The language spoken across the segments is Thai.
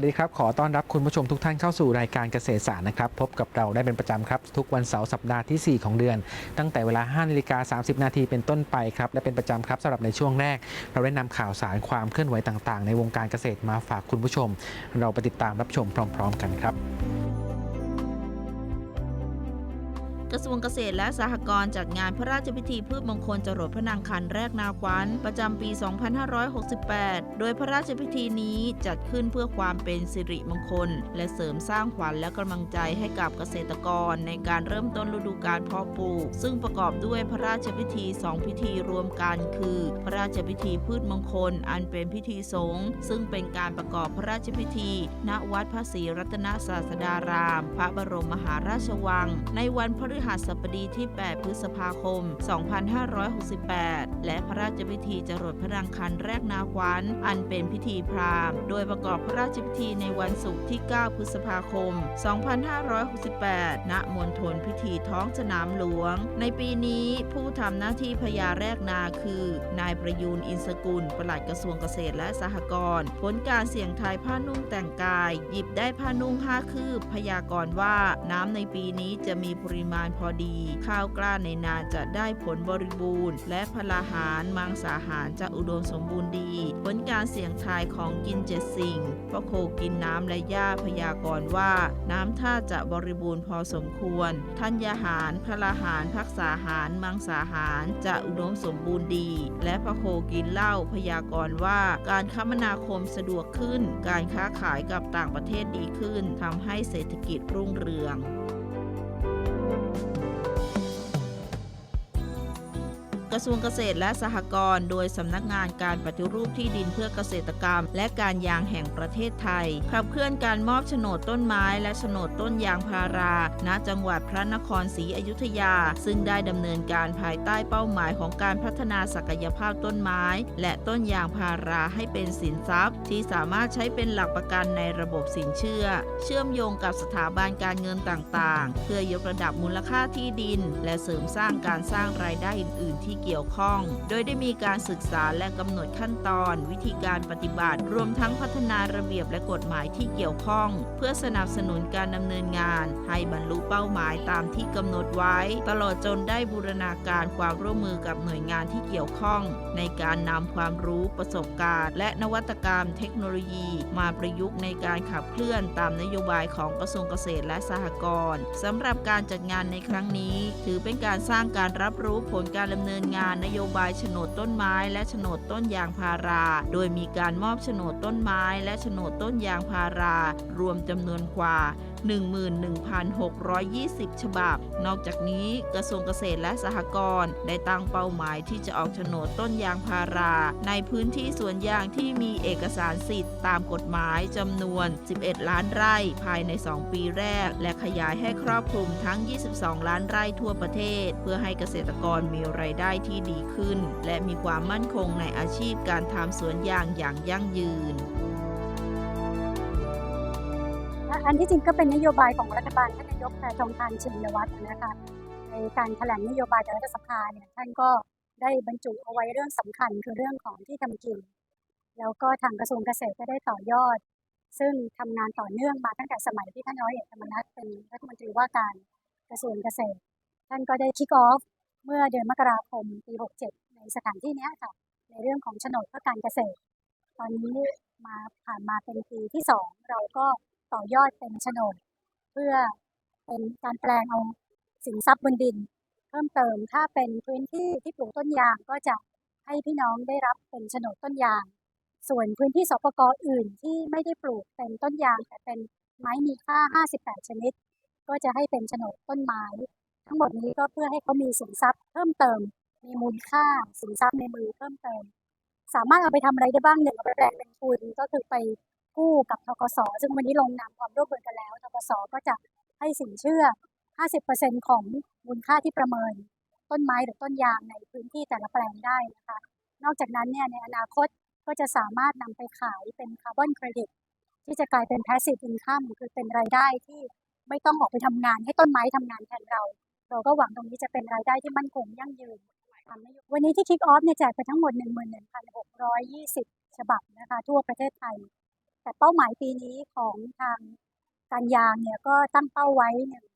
สวัสดีครับ ขอต้อนรับคุณผู้ชมทุกท่านเข้าสู่รายการเกษตรศาสตร์นะครับ พบกับเราได้เป็นประจำครับ ทุกวันเสาร์สัปดาห์ที่ 4 ของเดือน ตั้งแต่เวลา5นาฬิกา30 นาทีเป็นต้นไปครับ และเป็นประจำครับสำหรับในช่วงแรก เราได้นำข่าวสารความเคลื่อนไหวต่างๆ ในวงการเกษตรมาฝากคุณผู้ชม เราไปติดตามรับชมพร้อม ๆ กันครับ กระทรวงเกษตรและสหกรณ์จัดงานพระราชพิธีพืชมงคลจรดพระนางคันแรกนาขวัญประจำปี 2568 โดยพระราชพิธีนี้จัดขึ้นเพื่อความเป็นสิริมงคล และเสริมสร้างขวัญและกำลังใจให้กับเกษตรกรในการเริ่มต้นฤดูการเพาะปลูก ซึ่งประกอบด้วยพระราชพิธีสองพิธีรวมกัน คือ พระราชพิธีพืชมงคล อันเป็นพิธีสงฆ์ซึ่งเป็นการประกอบพระราชพิธี ณวัดพระศรีรัตนศาสดาราม พระบรมมหาราชวัง ในวันพฤหัสบดีที่ 8 พฤษภาคม 2568 และพระราชพิธีจรดพระรังคันแรกนาขวัญอันเป็นพิธีพราหมณ์ โดยประกอบพระราชพิธีในวันศุกร์ที่ 9 พฤษภาคม 2568 ณ มณฑลพิธีท้องสนามหลวง ในปีนี้ผู้ทำหน้าที่พญาแรกนาคือ นายประยูนอินสกุล ปลัดกระทรวงเกษตรและสหกรณ์ ผลการเสี่ยงทายผ้านุ่งแต่งกาย หยิบได้ผ้านุ่งห้าคืบพยากรณ์ว่าน้ำในปีนี้จะมีปริมาณพอดี ข้าวกล้าในนาจะได้ผลบริบูรณ์ และพลาหารมังสาหารจะอุดมสมบูรณ์ดี ผลการเสี่ยงทายของกินเจ็ดสิ่งพระโคกินน้ำและหญ้าพยากรณ์ว่า น้ำท่าจะบริบูรณ์พอสมควรธัญญาหารพลาหารพักษาหาร มังสาหารจะอุดมสมบูรณ์ดี และพระโคกินเหล้าพยากรณ์ว่า การคมนาคมสะดวกขึ้น การค้าขายกับต่างประเทศดีขึ้นทำให้เศรษฐกิจรุ่งเรือง กระทรวงเกษตรและสหกรณ์โดยสำนักงานการปฏิรูปที่ดินเพื่อเกษตรกรรม และการยางแห่งประเทศไทย ขับเคลื่อนการมอบโฉนดต้นไม้และโฉนดต้นยางพารา ณ จังหวัดพระนครศรีอยุธยา ซึ่งได้ดำเนินการภายใต้เป้าหมายของการพัฒนาศักยภาพต้นไม้ และต้นยางพาราให้เป็นสินทรัพย์ ที่สามารถใช้เป็นหลักประกันในระบบสินเชื่อ เชื่อมโยงกับสถาบันการเงินต่างๆ เพื่อยกระดับมูลค่าที่ดิน และเสริมสร้างการสร้างรายได้อื่น ๆ ที่เกี่ยวข้อง โดยได้มีการศึกษาและกำหนดขั้นตอน วิธีการปฏิบัติ รวมทั้งพัฒนาระเบียบและกฎหมายที่เกี่ยวข้อง เพื่อสนับสนุนการดำเนินงาน ให้บรรลุเป้าหมายตามที่กำหนดไว้ ตลอดจนได้บูรณาการความร่วมมือกับหน่วยงานที่เกี่ยวข้อง ในการนำความรู้ประสบการณ์ และนวัตกรรมเทคโนโลยี มาประยุกต์ในการขับเคลื่อนตามนโยบายของกระทรวงเกษตรและสหกรณ์สำหรับการจัดงานในครั้งนี้ ถือเป็นการสร้างการรับรู้ผลการดำเนินงานนโยบายโฉนดต้นไม้ และโฉนดต้นยางพารา โดยมีการมอบโฉนดต้นไม้ และโฉนดต้นยางพารารวมจำนวนกว่า 11,620 ฉบับ นอกจากนี้กระทรวงเกษตรและสหกรณ์ได้ตั้งเป้าหมายที่จะออกโฉนดต้นยางพารา ในพื้นที่สวนยางที่มีเอกสารสิทธิ์ตามกฎหมายจำนวน 11 ล้านไร่ภายใน 2 ปีแรก และขยายให้ครอบคลุมทั้ง 22 ล้านไร่ทั่วประเทศ เพื่อให้เกษตรกรมีไรายได้ที่ดีขึ้น และมีความมั่นคงในอาชีพการทำสวนยางอย่างยั่งยืน อันที่จริงก็เป็นนโยบายของรัฐบาลท่านนายกแพทองทานชินวัตรนะคะในการแถลงนโยบายต่อรัฐสภาเนี่ยท่านก็ได้บรรจุเอาไว้เรื่องสำคัญคือเรื่องของที่ทำกิน แล้วก็ทางกระทรวงเกษตรก็ได้ต่อยอด ซึ่งทำงานต่อเนื่องมาตั้งแต่สมัยที่ท่านร้อยเอกธรรมนัฐเป็นรัฐมนตรีว่าการกระทรวงเกษตร ท่านก็ได้คิกออฟเมื่อเดือนมกราคมปี 67 ในสถานที่นี้ค่ะในเรื่องของโฉนดเพื่อการเกษตร ตอนนี้มาผ่านมาเป็นปีที่สองเราก็ ต่อยอดเป็นโฉนด เพื่อเป็นการแปลงเอาสินทรัพย์บนดิน เพิ่มเติมถ้าเป็นพื้นที่ที่ปลูกต้นยางก็จะให้พี่น้องได้รับเป็นโฉนดต้นยาง ส่วนพื้นที่สปกอื่นที่ไม่ได้ปลูกเป็นต้นยางแต่เป็นไม้มีค่า 58 ชนิด ก็จะให้เป็นโฉนดต้นไม้ ทั้งหมดนี้ก็เพื่อให้เขามีสินทรัพย์เพิ่มเติมมีมูลค่าสินทรัพย์ในมือเพิ่มเติม สามารถเอาไปทำอะไรได้บ้างหนึ่งเอาไปแปลงเป็นทุนก็คือไป กู้กับทกสซึ่งวันนี้ลงนามความร่วมมือกันแล้วทกสก็จะให้สินเชื่อ 50%ของมูลค่าที่ประเมิน ต้นไม้หรือต้นยางในพื้นที่แต่ละแปลงได้นะคะ นอกจากนั้นเนี่ยในอนาคตก็จะสามารถนำไปขายเป็นคาร์บอนเครดิตที่จะกลายเป็น passive income คือเป็นรายได้ที่ไม่ต้องออกไปทำงานให้ต้นไม้ทำงานแทนเรา เราก็หวังตรงนี้จะเป็นรายได้ที่มั่นคงยั่งยืนวันนี้ที่ kick off เนี่ยแจกไปทั้งหมด 11,620 ฉบับนะคะทั่วประเทศไทย แต่เป้าหมายปีนี้ของทางการยางเนี่ยก็ตั้งเป้าไว้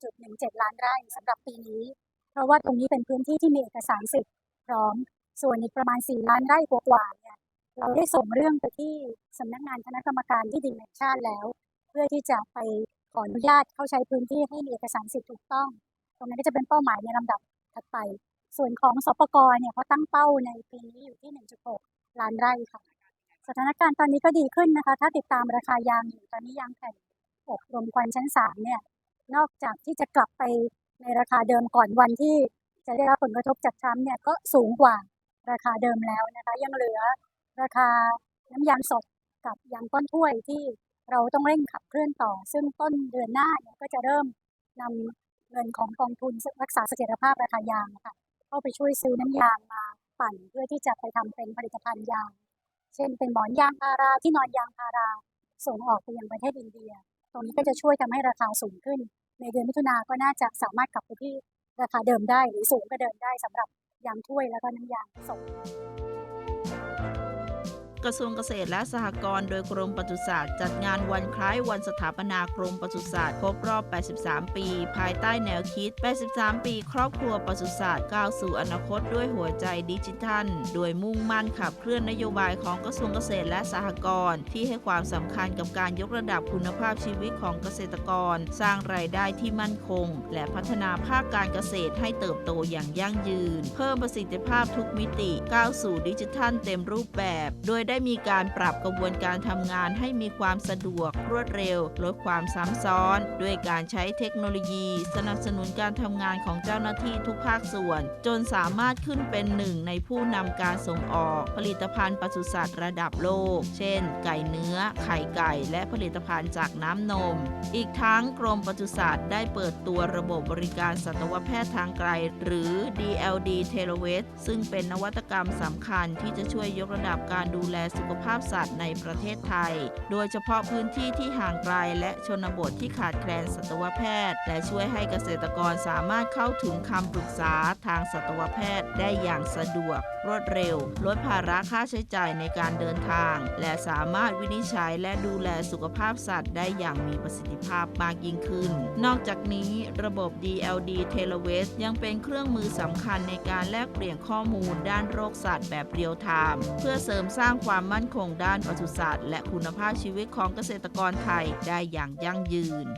1.17 ล้านไร่สำหรับปีนี้ เพราะว่าตรงนี้เป็นพื้นที่ที่มีเอกสารสิทธิ์พร้อม ส่วนอีกประมาณ 4 ล้านไร่กว่าๆเนี่ยเราได้ส่งเรื่องไปที่สำนักงานคณะกรรมการที่ดินแห่งชาติแล้ว เพื่อที่จะไปขออนุญาตเข้าใช้พื้นที่ให้มีเอกสารสิทธิ์ถูกต้อง ตรงนั้นก็จะเป็นเป้าหมายในลำดับถัดไป ส่วนของสปกรเนี่ยเขาตั้งเป้าในปีนี้อยู่ที่ 1.6 ล้านไร่ค่ะ สถานการณ์ตอนนี้ก็ดีขึ้นนะคะ ถ้าติดตามราคายางอยู่ตอนนี้ยางแผ่นอบรมควันชั้น3เนี่ย นอกจากที่จะกลับไปในราคาเดิมก่อนวันที่จะได้รับผลกระทบจากทรัมป์เนี่ยก็สูงกว่าราคาเดิมแล้วนะคะ ยังเหลือราคาน้ำยางสดกับยางก้นถ้วยที่เราต้องเร่งขับเคลื่อนต่อ ซึ่งต้นเดือนหน้าเนี่ยก็จะเริ่มนำเงินของกองทุนรักษาเสถียรภาพราคายางนะคะเข้าไปช่วยซื้อน้ำยางมาปั่นเพื่อที่จะไปทำเป็นผลิตภัณฑ์ยาง เช่นเป็นหมอนยางพาราที่นอนยางพาราส่งออกไปยังประเทศอินเดีย ตรงนี้ก็จะช่วยทำให้ราคาสูงขึ้น ในเดือนมิถุนาก็น่าจะสามารถกลับไปที่ราคาเดิมได้หรือสูงก็เดิมได้สำหรับยางถ้วยแล้วก็น้ำยางส่ง กระทรวงเกษตรและสหกรณ์โดยกรมปศุสัตว์จัดงานวันคล้ายวันสถาปนากรมปศุสัตว์ครบรอบ 83 ปี ภายใต้แนวคิด 83 ปี ครอบครัวปศุสัตว์ก้าวสู่อนาคตด้วยหัวใจดิจิทัล โดยมุ่งมั่นขับเคลื่อนนโยบายของกระทรวงเกษตรและสหกรณ์ที่ให้ความสำคัญกับการยกระดับคุณภาพชีวิตของเกษตรกร สร้างรายได้ที่มั่นคง และพัฒนาภาคการเกษตรให้เติบโตอย่างยั่งยืน เพิ่มประสิทธิภาพทุกมิติก้าวสู่ดิจิทัลเต็มรูปแบบ โดยได้ได้มีการปรับกระบวนการทำงานให้มีความสะดวกรวดเร็ว ลดความซ้ำซ้อน ด้วยการใช้เทคโนโลยี สนับสนุนการทำงานของเจ้าหน้าที่ทุกภาคส่วน จนสามารถขึ้นเป็นหนึ่งในผู้นำการส่งออก ผลิตภัณฑ์ปศุสัตว์ระดับโลก เช่น ไก่เนื้อ ไข่ไก่ และผลิตภัณฑ์จากน้ำนม อีกทั้งกรมปศุสัตว์ได้เปิดตัวระบบบริการสัตวแพทย์ทางไกล หรือ DLD t e l e v e t ซึ่งเป็นนวัตกรรมสำคัญที่จะช่วยยกระดับการดูแลสุขภาพสัตว์ในประเทศไทย โดยเฉพาะพื้นที่ที่ห่างไกลและชนบทที่ขาดแคลนสัตวแพทย์ และช่วยให้เกษตรกรสามารถเข้าถึงคำปรึกษาทางสัตวแพทย์ได้อย่างสะดวก รวดเร็ว ลดภาระค่าใช้จ่ายในการเดินทาง และสามารถวินิจฉัยและดูแลสุขภาพสัตว์ได้อย่างมีประสิทธิภาพมากยิ่งขึ้น นอกจากนี้ระบบ DLD t e l e v e s ยังเป็นเครื่องมือสำคัญในการแลกเปลี่ยนข้อมูลด้านโรคสัตว์แบบเรียลไทม์เพื่อเสริมสร้างความมั่นคงด้านปศุสัตว์และคุณภาพชีวิตของเกษตรกรไทยได้อย่างยั่งยืน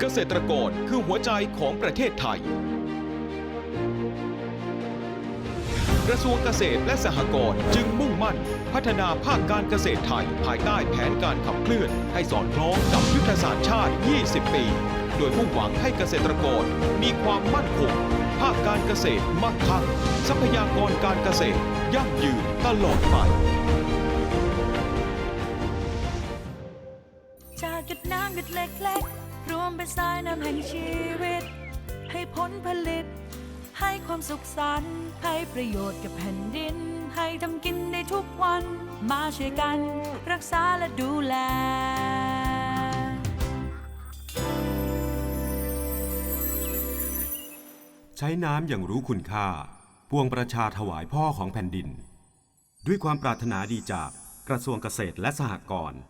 เกษตรกรคือหัวใจของประเทศไทย กระทรวงเกษตรและสหกรณ์จึงมุ่งมั่น พัฒนาภาคการเกษตรไทย ภายใต้แผนการขับเคลื่อน ให้สอดคล้องกับยุทธศาสตร์ชาติ 20 ปี โดยมุ่งหวังให้เกษตรกรมีความมั่นคง ภาคการเกษตรมั่งคั่งทรัพยากรการเกษตร ยั่งยืนตลอดไปจากหยดน้ำหยดเล็กๆ รวมเป็นสายน้ำแห่งชีวิต ให้ผลผลิต ให้ความสุขสันต์ให้ประโยชน์กับแผ่นดิน ให้ทำกินในทุกวัน มาช่วยกัน รักษาและดูแลใช้น้ำอย่างรู้คุณค่าปวงประชาถวายพ่อของแผ่นดิน ด้วยความปรารถนาดีจากกระทรวงเกษตรและสหกรณ์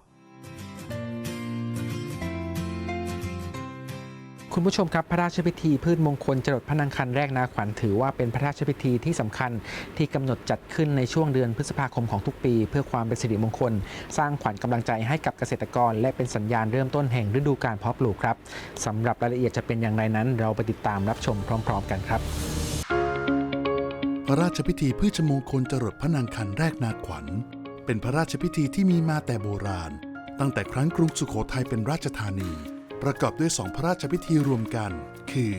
คุณผู้ชมครับพระราชพิธีพืชมงคลจรดพระนางคันแรกนาขวัญถือว่าเป็นพระราชพิธีที่สำคัญที่กำหนดจัดขึ้นในช่วงเดือนพฤษภาคมของทุกปี เพื่อความเป็นสิริมงคล สร้างขวัญกำลังใจให้กับเกษตรกร และเป็นสัญญาณเริ่มต้นแห่งฤดูการเพาะปลูกครับสำหรับรายละเอียดจะเป็นอย่างไรนั้น เราไปติดตามรับชมพร้อม ๆ กันครับ พระราชพิธีพืชมงคลจรดพระนางคันแรกนาขวัญ เป็นพระราชพิธีที่มีมาแต่โบราณ ตั้งแต่ครั้งกรุงสุโขทัยเป็นราชธานี ประกอบด้วยสองพระราชพิธีรวมกัน คือ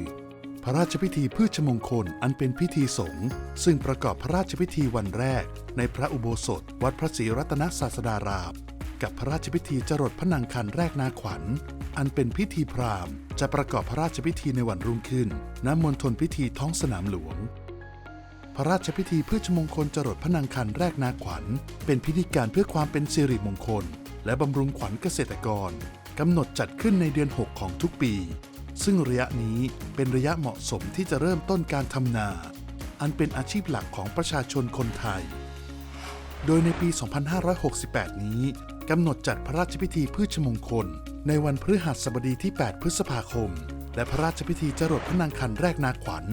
พระราชพิธีพืชมงคลอันเป็นพิธีสงฆ์ซึ่งประกอบพระราชพิธีวันแรก ในพระอุโบสถ วัดพระศรีรัตนศาสดารามกับพระราชพิธีจรดพระนางคันแรกนาขวัญ อันเป็นพิธีพราหมณ์ จะประกอบพระราชพิธีในวันรุ่งขึ้นณมณฑลพิธีท้องสนามหลวง พระราชพิธีพืชมงคลจรดพระนางคันแรกนาขวัญ เป็นพิธีการเพื่อความเป็นสิริมงคล และบำรุงขวัญเกษตรกร กำหนดจัดขึ้นในเดือน 6 ของทุกปี ซึ่งระยะนี้เป็นระยะเหมาะสมที่จะเริ่มต้นการทำนา อันเป็นอาชีพหลักของประชาชนคนไทย โดยในปี 2568 นี้กำหนดจัดพระราชพิธีพืชมงคล ในวันพฤหัสบดีที่ 8 พฤษภาคม และพระราชพิธีจรดพระนางคันแรกนาขวัญ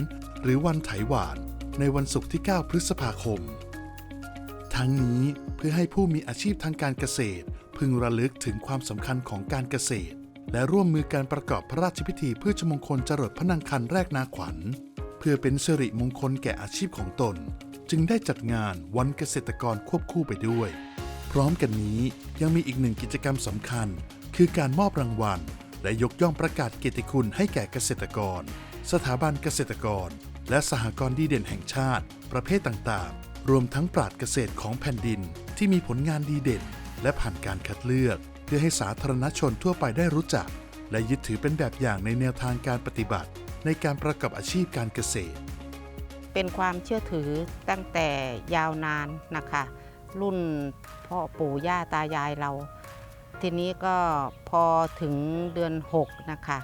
หรือวันไถหวาน ในวันศุกร์ที่ 9 พฤษภาคม ทั้งนี้เพื่อให้ผู้มีอาชีพทางการเกษตร พึงระลึกถึงความสำคัญของการเกษตร และร่วมมือการประกอบพระราชพิธีพืชมงคลจรดพระนางคันแรกนาขวัญ เพื่อเป็นสิริมงคลแก่อาชีพของตน จึงได้จัดงานวันเกษตรกรควบคู่ไปด้วย พร้อมกันนี้ยังมีอีกหนึ่งกิจกรรมสำคัญ คือการมอบรางวัล และยกย่องประกาศเกียรติคุณให้แก่เกษตรกร สถาบันเกษตรกร และสหกรณ์ดีเด่นแห่งชาติ ประเภทต่างๆ รวมทั้งปราดเกษตรของแผ่นดินที่มีผลงานดีเด่น และผ่านการคัดเลือก เพื่อให้สาธารณชนทั่วไปได้รู้จัก และยึดถือเป็นแบบอย่างในแนวทางการปฏิบัติ ในการประกอบอาชีพการเกษตร เป็นความเชื่อถือตั้งแต่ยาวนานนะคะ รุ่นพ่อปู่ย่าตายายเรา ทีนี้ก็พอถึงเดือน 6 นะคะ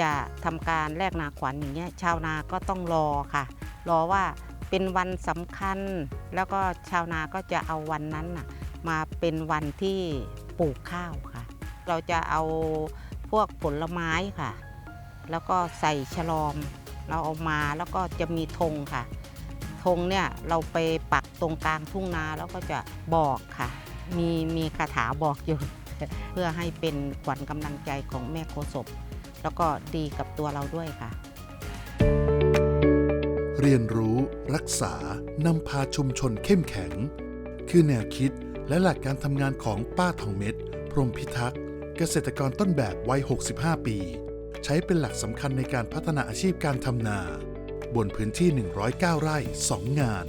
จะทำการแลกนาขวัญอย่างเงี้ยชาวนาก็ต้องรอค่ะ รอว่าเป็นวันสำคัญแล้วก็ชาวนาก็จะเอาวันนั้นน่ะ มาเป็นวันที่ปลูกข้าวค่ะ เราจะเอาพวกผลไม้ค่ะ แล้วก็ใส่ฉลอม เราเอามาแล้วก็จะมีธงค่ะธงเนี่ยเราไปปักตรงกลางทุ่งนาแล้วก็จะบอกค่ะ มีมีคาถาบอกอยู่ เพื่อให้เป็นขวัญกำลังใจของแม่โคศพแล้วก็ดีกับตัวเราด้วยค่ะ เรียนรู้รักษานำพาชุมชนเข้มแข็ง คือแนวคิด และหลักการทำงานของป้าทองเม็ด พรหมพิทักษ์ เกษตรกรต้นแบบวัย 65 ปี ใช้เป็นหลักสำคัญในการพัฒนาอาชีพการทำนา บนพื้นที่ 109 ไร่ 2 งาน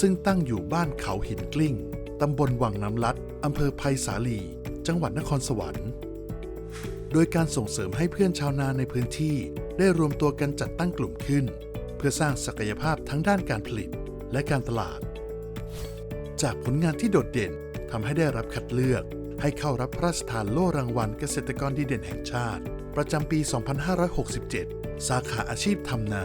ซึ่งตั้งอยู่บ้านเขาหินกลิ้ง ตำบลวังน้ำลัด อำเภอไผ่สาลี จังหวัดนครสวรรค์ โดยการส่งเสริมให้เพื่อนชาวนาในพื้นที่ ได้รวมตัวกันจัดตั้งกลุ่มขึ้น เพื่อสร้างศักยภาพทั้งด้านการผลิตและการตลาด จากผลงานที่โดดเด่น ทำให้ได้รับคัดเลือก ให้เข้ารับพระราชทานโล่รางวัลเกษตรกรดีเด่นแห่งชาติ ประจำปี 2567 สาขาอาชีพทำนา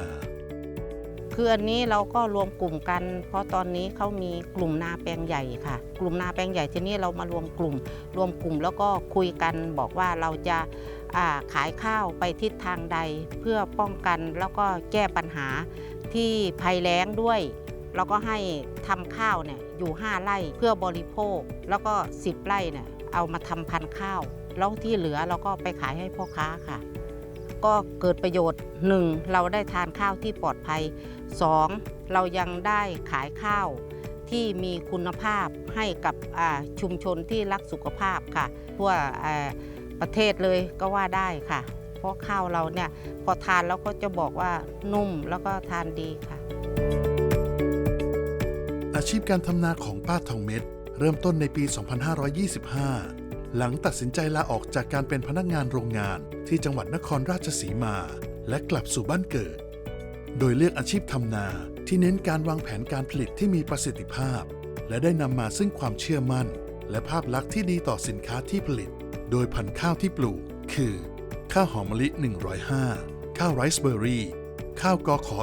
คืออันนี้เราก็รวมกลุ่มกัน เพราะตอนนี้เขามีกลุ่มนาแปลงใหญ่ค่ะ กลุ่มนาแปลงใหญ่ที่นี้เรามารวมกลุ่ม รวมกลุ่มแล้วก็คุยกันบอกว่าเราจะาขายข้าวไปทิศทางใด เพื่อป้องกันแล้วก็แก้ปัญหาที่ภัยแล้งด้วย เราก็ให้ทำข้าวเนี่ยอยู่ 5 ไร่เพื่อบริโภค แล้วก็ 10 ไร่เนี่ยเอามาทำพันธุ์ข้าว แล้วที่เหลือเราก็ไปขายให้พ่อค้าค่ะ ก็เกิดประโยชน์ 1. เราได้ทานข้าวที่ปลอดภัย 2. เรายังได้ขายข้าวที่มีคุณภาพให้กับชุมชนที่รักสุขภาพค่ะ ทั่วประเทศเลยก็ว่าได้ค่ะ เพราะข้าวเราเนี่ยพอทานแล้วก็จะบอกว่านุ่มแล้วก็ทานดีค่ะ ชีพการทำนาของป้าทองเม็ดเริ่มต้นในปี 2525 หลังตัดสินใจลาออกจากการเป็นพนักงานโรงงานที่จังหวัดนครราชสีมา และกลับสู่บ้านเกิด โดยเลือกอาชีพทำนาที่เน้นการวางแผนการผลิตที่มีประสิทธิภาพ และได้นำมาซึ่งความเชื่อมั่น และภาพลักษณ์ที่ดีต่อสินค้าที่ผลิต โดยพันธุ์ข้าวที่ปลูก คือ ข้าวหอมมะลิ 105 ข้าวไรซ์เบอร์รี่ ข้าวกอขอ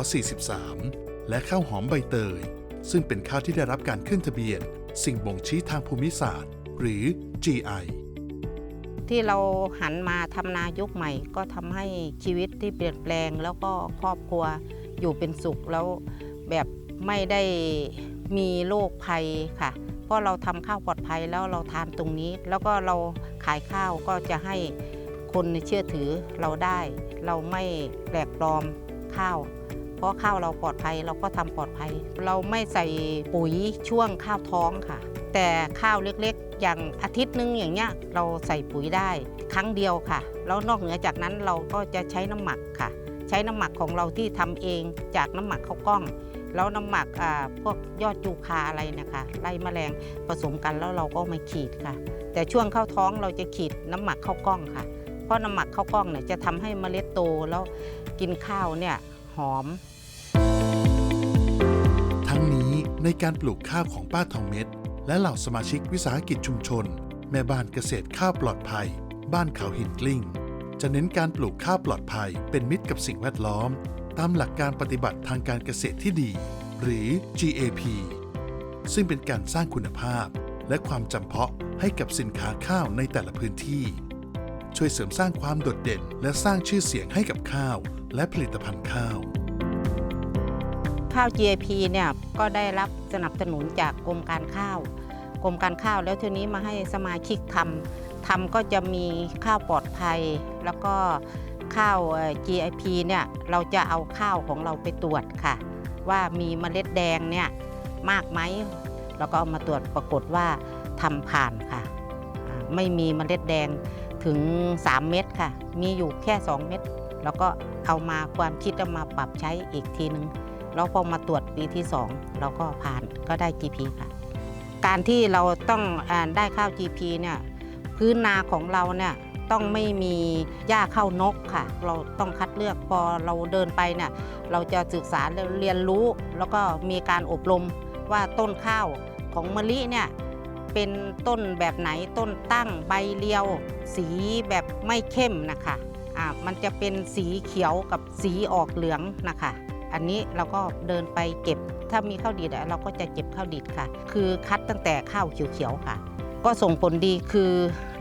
43 และข้าวหอมใบเตย ซึ่งเป็นข้าวที่ได้รับการขึ้นทะเบียน สิ่งบ่งชี้ทางภูมิศาสตร์ หรือ GI ที่เราหันมาทำนายุคใหม่ ก็ทำให้ชีวิตที่เปลี่ยนแปลง แล้วก็ครอบครัวอยู่เป็นสุขแล้วแบบไม่ได้มีโรคภัยค่ะ เพราะเราทำข้าวปลอดภัยแล้วเราทานตรงนี้ แล้วก็เราขายข้าวก็จะให้คนเชื่อถือเราได้ เราไม่แปลกปลอมข้าว ราะข้าวเราปลอดภัยเราก็ทำปลอดภัย เราไม่ใส่ปุ๋ยช่วงข้าวท้องค่ะ แต่ข้าวเล็กๆ อย่างอาทิตย์หนึงอย่างเงี้ยเราใส่ปุ๋ยได้ครั้งเดียวค่ะ แล้วนอกเหนือจากนั้นเราก็จะใช้น้ำหมักค่ะ ใช้น้ำหมักของเราที่ทำเองจากน้ำหมักข้าวกล้อง แล้วน้ำหมักอ่าพวกยอดจูคาอะไรนะคะไล่แมลงผสมกันแล้วเราก็มาขีดค่ะ แต่ช่วงเข้าท้องเราจะขีดน้ำหมักข้าวกล้องค่ะ เพราะน้ำหมักข้าวกล้องเนี่ยจะทำให้เมล็ดโตแล้วกินข้าวเนี่ย หอม ทั้งนี้ในการปลูกข้าวของป้าทองเม็ด และเหล่าสมาชิกวิสาหกิจชุมชน แม่บ้านเกษตรข้าวปลอดภัย บ้านเขาหินกลิ้ง จะเน้นการปลูกข้าวปลอดภัย เป็นมิตรกับสิ่งแวดล้อม ตามหลักการปฏิบัติทางการเกษตรที่ดี หรือ GAP ซึ่งเป็นการสร้างคุณภาพ และความจำเพาะให้กับสินค้าข้าวในแต่ละพื้นที่ ช่วยเสริมสร้างความโดดเด่น และสร้างชื่อเสียงให้กับข้าว และผลิตภัณฑ์ข้าว ข้าว GAP เนี่ยก็ได้รับสนับสนุนจากกรมการข้าว กรมการข้าวแล้วทีนี้มาให้สมาชิกทำทำก็จะมีข้าวปลอดภัย แล้วก็ข้าว GAP เนี่ยเราจะเอาข้าวของเราไปตรวจค่ะ ว่ามีเมล็ดแดงเนี่ยมากไหมแล้วก็เอามาตรวจปรากฏว่าทำผ่านค่ะ ไม่มีเมล็ดแดงถึง 3 เม็ดค่ะ มีอยู่แค่ 2 เม็ด แล้วก็เอามาความคิดเอามาปรับใช้อีกทีนึง แล้วพอมาตรวจปีที่ 2 เราก็ผ่านก็ได้ GP ค่ะ การที่เราต้องอได้ข้าว GP เนี่ยพื้นนาของเราเนี่ยต้องไม่มีหญ้าเข้านกค่ะ เราต้องคัดเลือกพอเราเดินไปเนี่ยเราจะศึกษาเรียนรู้ แล้วก็มีการอบรมว่าต้นข้าวของมะลิเนี่ยเป็นต้นแบบไหนต้นตั้งใบเรียว สีแบบไม่เข้มนะคะ อ่ามันจะเป็นสีเขียวกับสีออกเหลืองนะคะ อันนี้เราก็เดินไปเก็บ ถ้ามีข้าวดีดเราก็จะเก็บข้าวดีดค่ะ คือคัดตั้งแต่ข้าวเขียวๆค่ะ ก็ส่งผลดีคือ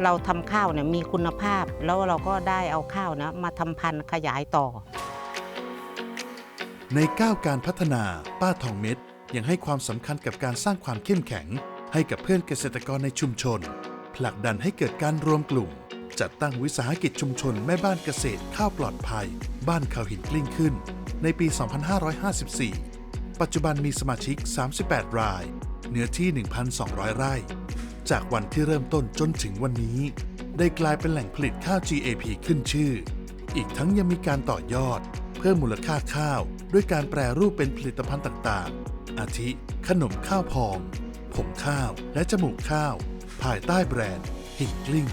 เราทำข้าวเนี่ยมีคุณภาพ แล้วเราก็ได้เอาข้าวนะมาทำพันธุ์ขยายต่อ ในก้าวการพัฒนาป้าทองเม็ดยังให้ความสำคัญกับการสร้างความเข้มแข็ง ให้กับเพื่อนเกษตรกรในชุมชน ผลักดันให้เกิดการรวมกลุ่ม จัดตั้งวิสาหกิจชุมชนแม่บ้านเกษตรข้าวปลอดภัย บ้านเขาหินกลิ้งขึ้น ในปี 2554 ปัจจุบันมีสมาชิก 38 ราย เนื้อที่ 1,200 ไร่ จากวันที่เริ่มต้นจนถึงวันนี้ ได้กลายเป็นแหล่งผลิตข้าว GAP ขึ้นชื่อ อีกทั้งยังมีการต่อยอด เพิ่มมูลค่าข้าว ด้วยการแปรรูปเป็นผลิตภัณฑ์ต่างๆ อาทิ ขนมข้าวพอง ผงข้าวและจมูกข้าว ภายใต้แบรนด์หิ่งกลิ้ง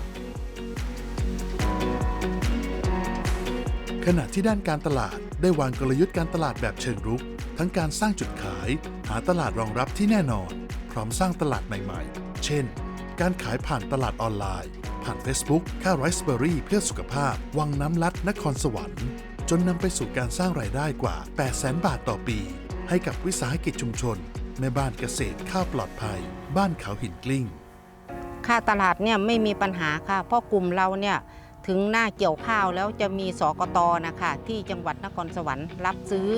ขณะที่ด้านการตลาดได้วางกลยุทธ์การตลาดแบบเชิงรุก ทั้งการสร้างจุดขาย หาตลาดรองรับที่แน่นอน พร้อมสร้างตลาดใหม่ๆ เช่น การขายผ่านตลาดออนไลน์ ผ่าน Facebook ข้าวไรซ์เบอร์รี่เพื่อสุขภาพ วังน้ำลัดนครสวรรค์ จนนำไปสู่การสร้างรายได้กว่า 800,000 บาทต่อปี ให้กับวิสาหกิจชุมชนแม่บ้านเกษตรข้าวปลอดภัย บ้านเขาหินกลิ้ง ค่าตลาดเนี่ยไม่มีปัญหาค่ะ เพราะกลุ่มเราเนี่ย ถึงหน้าเกี่ยวข้าวแล้วจะมีสกตนะคะที่จังหวัดนครสวรรค์รับซื้อ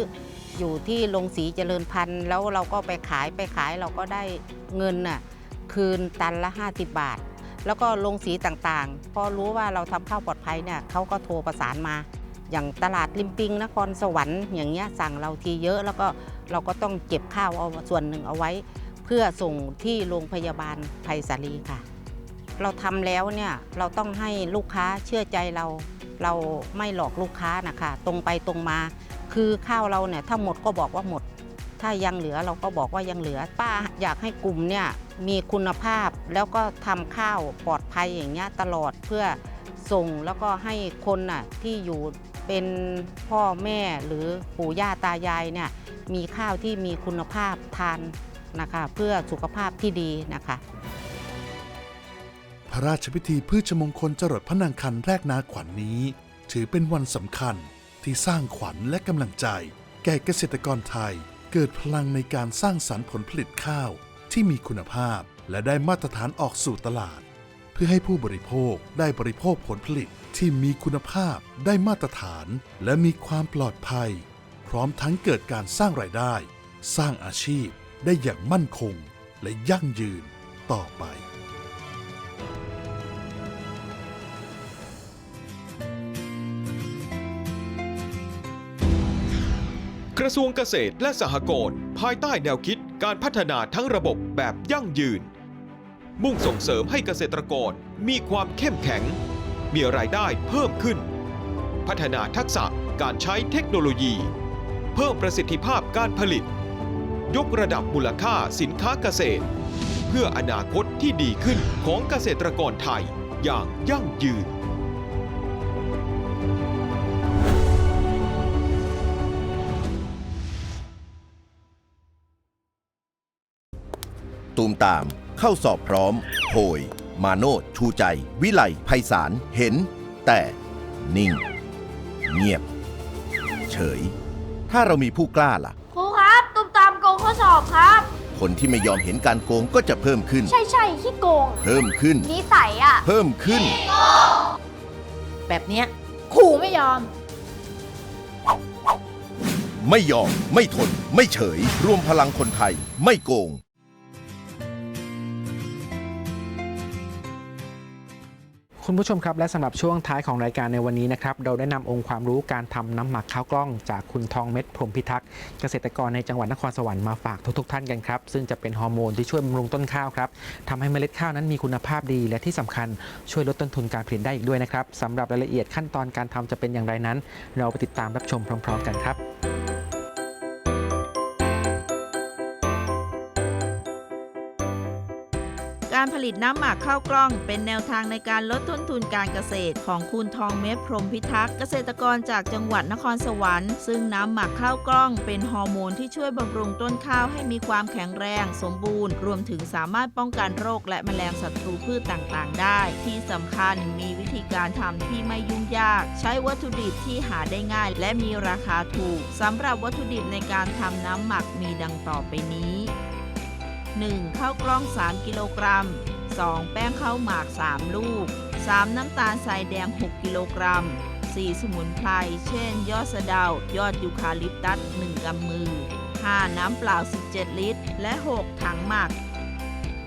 อยู่ที่โรงสีเจริญพันธุ์ แล้วเราก็ไปขายไปขายเราก็ได้เงินน่ะคืนตันละ 50 บาท แล้วก็โรงสีต่างๆ พอรู้ว่าเราทำข้าวปลอดภัยเนี่ยเขาก็โทรประสานมา อย่างตลาดริมปิงนครสวรรค์อย่างเงี้ยสั่งเราทีเยอะแล้วก็เราก็ต้องเก็บข้าวเอาส่วนหนึ่งเอาไว้ เพื่อส่งที่โรงพยาบาลไผ่สาลีค่ะ เราทำแล้วเนี่ยเราต้องให้ลูกค้าเชื่อใจเรา เราไม่หลอกลูกค้านะคะตรงไปตรงมา คือข้าวเราเนี่ยถ้าหมดก็บอกว่าหมด ถ้ายังเหลือเราก็บอกว่ายังเหลือ ป้าอยากให้กลุ่มเนี่ยมีคุณภาพแล้วก็ทำข้าวปลอดภัยอย่างเงี้ยตลอดเพื่อส่งแล้วก็ให้คนน่ะที่อยู่เป็นพ่อแม่หรือปู่ย่าตายายเนี่ยมีข้าวที่มีคุณภาพทานนะคะเพื่อสุขภาพที่ดีนะคะ พระราชพิธีพืชมงคลจรดพระนางคันแรกนาขวัญนนี้ ถือเป็นวันสำคัญที่สร้างขวัญและกำลังใจ แก่เกษตรกรไทย เกิดพลังในการสร้างสรรค์ผลผลิตข้าวที่มีคุณภาพและได้มาตรฐานออกสู่ตลาด เพื่อให้ผู้บริโภคได้บริโภคผลผลิตที่มีคุณภาพได้มาตรฐาน และมีความปลอดภัย พร้อมทั้งเกิดการสร้างรายได้ สร้างอาชีพได้อย่างมั่นคง และยั่งยืนต่อไป กระทรวงเกษตรและสหกรณ์ภายใต้แนวคิดการพัฒนาทั้งระบบแบบยั่งยืน มุ่งส่งเสริมให้เกษตรกรมีความเข้มแข็ง มีรายได้เพิ่มขึ้น พัฒนาทักษะการใช้เทคโนโลยี เพิ่มประสิทธิภาพการผลิต ยกระดับมูลค่าสินค้าเกษตร เพื่ออนาคตที่ดีขึ้นของเกษตรกรไทยอย่างยั่งยืน ตูมตาม เข้าสอบพร้อมโพยมาโนดชูใจ วิไลไพศาลเห็น แต่นิ่ง เงียบ เฉย ถ้าเรามีผู้กล้าล่ะ ครูครับตุ้มตามโกงข้อสอบครับ คนที่ไม่ยอมเห็นการโกงก็จะเพิ่มขึ้น ใช่ใช่ขี้โกงเพิ่มขึ้น นิสัยอะ เพิ่มขึ้น แบบเนี้ยขู่ไม่ยอม ไม่ยอม ไม่ทน ไม่เฉย รวมพลังคนไทย ไม่โกง คุณผู้ชมครับและสำหรับช่วงท้ายของรายการในวันนี้นะครับเราได้นำองค์ความรู้การทำน้ำหมักข้าวกล้อง จากคุณทองเม็ดพรหมพิทักษ์เกษตรกรในจังหวัดนครสวรรค์มาฝากทุกๆท่านกันครับซึ่งจะเป็นฮอร์โมนที่ช่วยบำรุงต้นข้าวครับทำให้เมล็ดข้าวนั้นมีคุณภาพดีและที่สำคัญช่วยลดต้นทุนการผลิตได้อีกด้วยนะครับสำหรับรายละเอียดขั้นตอนการทำจะเป็นอย่างไรนั้น เราไปติดตามรับชมพร้อม ๆ กันครับ การผลิตน้ำหมักข้าวกล้อง เป็นแนวทางในการลดต้นทุนการเกษตร ของคุณทองเม็ดพรหมพิทักษ์เกษตรกรจากจังหวัดนครสวรรค์ ซึ่งน้ำหมักข้าวกล้อง เป็นฮอร์โมนที่ช่วยบำรุงต้นข้าวให้มีความแข็งแรง สมบูรณ์ รวมถึงสามารถป้องกันโรคและแมลงศัตรูพืชต่างๆ ได้ ที่สำคัญมีวิธีการทำที่ไม่ยุ่งยาก ใช้วัตถุดิบที่หาได้ง่าย และมีราคาถูกสำหรับวัตถุดิบในการทำน้ำหมักมีดังต่อไปนี้ 1. ข้าวกล้อง 3 กิโลกรัม 2. แป้งข้าวหมาก 3 ลูก 3. น้ำตาลทรายแดง 6 กิโลกรัม 4. สมุนไพร เช่น ยอดสะเดา ยอดยูคาลิปตัส 1กำมือ 5. น้ำเปล่า 17 ลิตร และ 6. ถังหมัก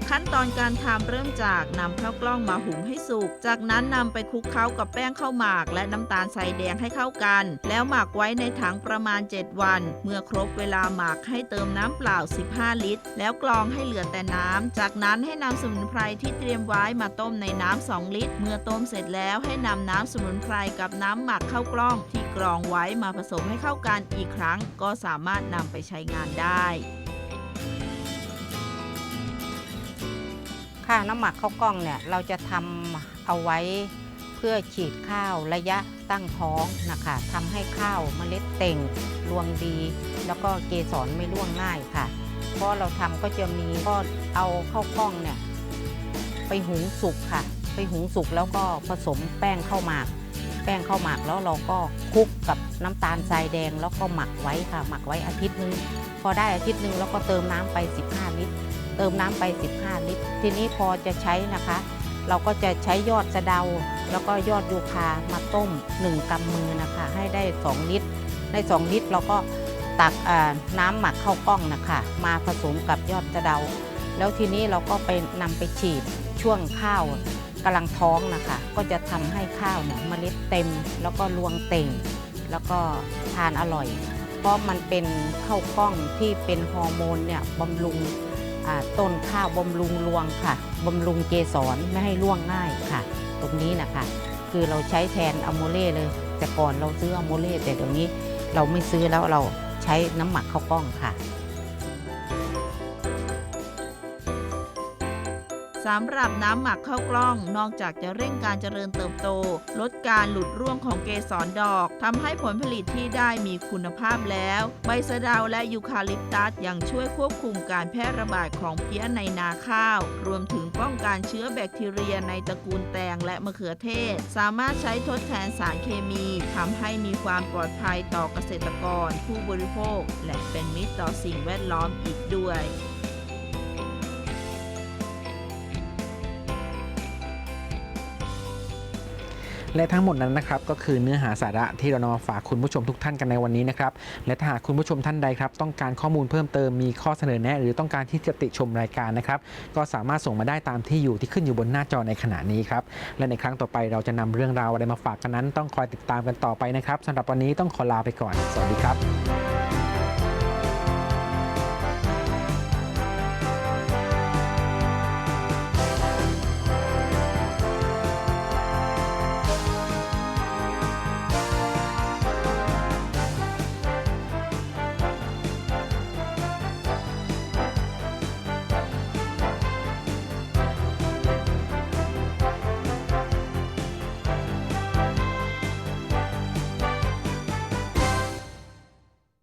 ขั้นตอนการทำเริ่มจากนำข้าวกล้องมาหุงให้สุก จากนั้นนำไปคลุกเคล้ากับแป้งข้าวหมาก และน้ำตาลทรายแดงให้เข้ากัน แล้วหมักไว้ในถังประมาณ 7 วัน เมื่อครบเวลาหมักให้เติมน้ำเปล่า 15 ลิตร แล้วกรองให้เหลือแต่น้ำ จากนั้นให้นำสมุนไพรที่เตรียมไว้มาต้มในน้ำ 2 ลิตร เมื่อต้มเสร็จแล้วให้นำน้ำสมุนไพรกับน้ำหมักข้าวกล้องที่กรองไว้มาผสมให้เข้ากันอีกครั้ง ก็สามารถนำไปใช้งานได้ ค่ะน้ำหมักข้าวกล้องเนี่ยเราจะทำเอาไว้เพื่อฉีดข้าวระยะตั้งท้องนะคะทำให้ข้าวเมล็ดเต่งรวงดี แล้วก็เกสรไม่ร่วงง่ายค่ะ เพราะเราทำก็จะมีก็เอาข้าวกล้องเนี่ยไปหุงสุกค่ะ ไปหุงสุกแล้วก็ผสมแป้งข้าวหมาก แป้งข้าวหมากแล้วเราก็คลุกกับน้ำตาลทรายแดงแล้วก็หมักไว้ค่ะ หมักไว้อาทิตย์หนึง พอได้อาทิตย์หนึงแล้วก็เติมน้ำไป 15 ลิตร เติมน้ำไป 15 ลิตร ทีนี้พอจะใช้นะคะ เราก็จะใช้ยอดสะเดา แล้วก็ยอดยูคามาต้ม 1กำมือนะคะ ให้ได้ 2 ลิตร ใน 2 ลิตรเราก็ตักน้ำหมักข้าวกล้องนะคะ มาผสมกับยอดสะเดา แล้วทีนี้เราก็ไปนำไปฉีดช่วงข้าวกำลังท้องนะคะ ก็จะทำให้ข้าวเนี่ยเมล็ดเต็ม แล้วก็รวงเต่ง แล้วก็ทานอร่อย เพราะมันเป็นข้าวกล้องที่เป็นฮอร์โมนเนี่ยบำรุง ต้นข้าวบำรุงรวงค่ะบำรุงเกสรไม่ให้ร่วงง่ายค่ะ ตรงนี้นะคะคือเราใช้แทนอะโมเล่เลย แต่ก่อนเราซื้ออะโมเล่แต่เดี๋ยวนี้เราไม่ซื้อแล้วเราใช้น้ำหมักข้าวกล้องค่ะ สำหรับน้ำหมักข้าวกล้อง นอกจากจะเร่งการเจริญเติบโต ลดการหลุดร่วงของเกสรดอกทำให้ผลผลิตที่ได้มีคุณภาพแล้ว ใบสะเดาและยูคาลิปตัสยังช่วยควบคุมการแพร่ระบาดของเพี้ยในนาข้าว รวมถึงป้องกันเชื้อแบคทีเรียในตระกูลแตงและมะเขือเทศ สามารถใช้ทดแทนสารเคมีทำให้มีความปลอดภัยต่อเกษตรกร ผู้บริโภค และเป็นมิตรต่อสิ่งแวดล้อมอีกด้วย และทั้งหมดนั้นนะครับก็คือเนื้อหาสาระที่เรานำมาฝากคุณผู้ชมทุกท่านกันในวันนี้นะครับและถ้าหากคุณผู้ชมท่านใดครับต้องการข้อมูลเพิ่มเติมมีข้อเสนอแนะ หรือต้องการที่จะติชมรายการนะครับก็สามารถส่งมาได้ตามที่อยู่ที่ขึ้นอยู่บนหน้าจอในขณะนี้ครับและในครั้งต่อไปเราจะนำเรื่องราวอะไรมาฝากกันนั้น ต้องคอยติดตามกันต่อไปนะครับสำหรับวันนี้ต้องขอลาไปก่อน สวัสดีครับ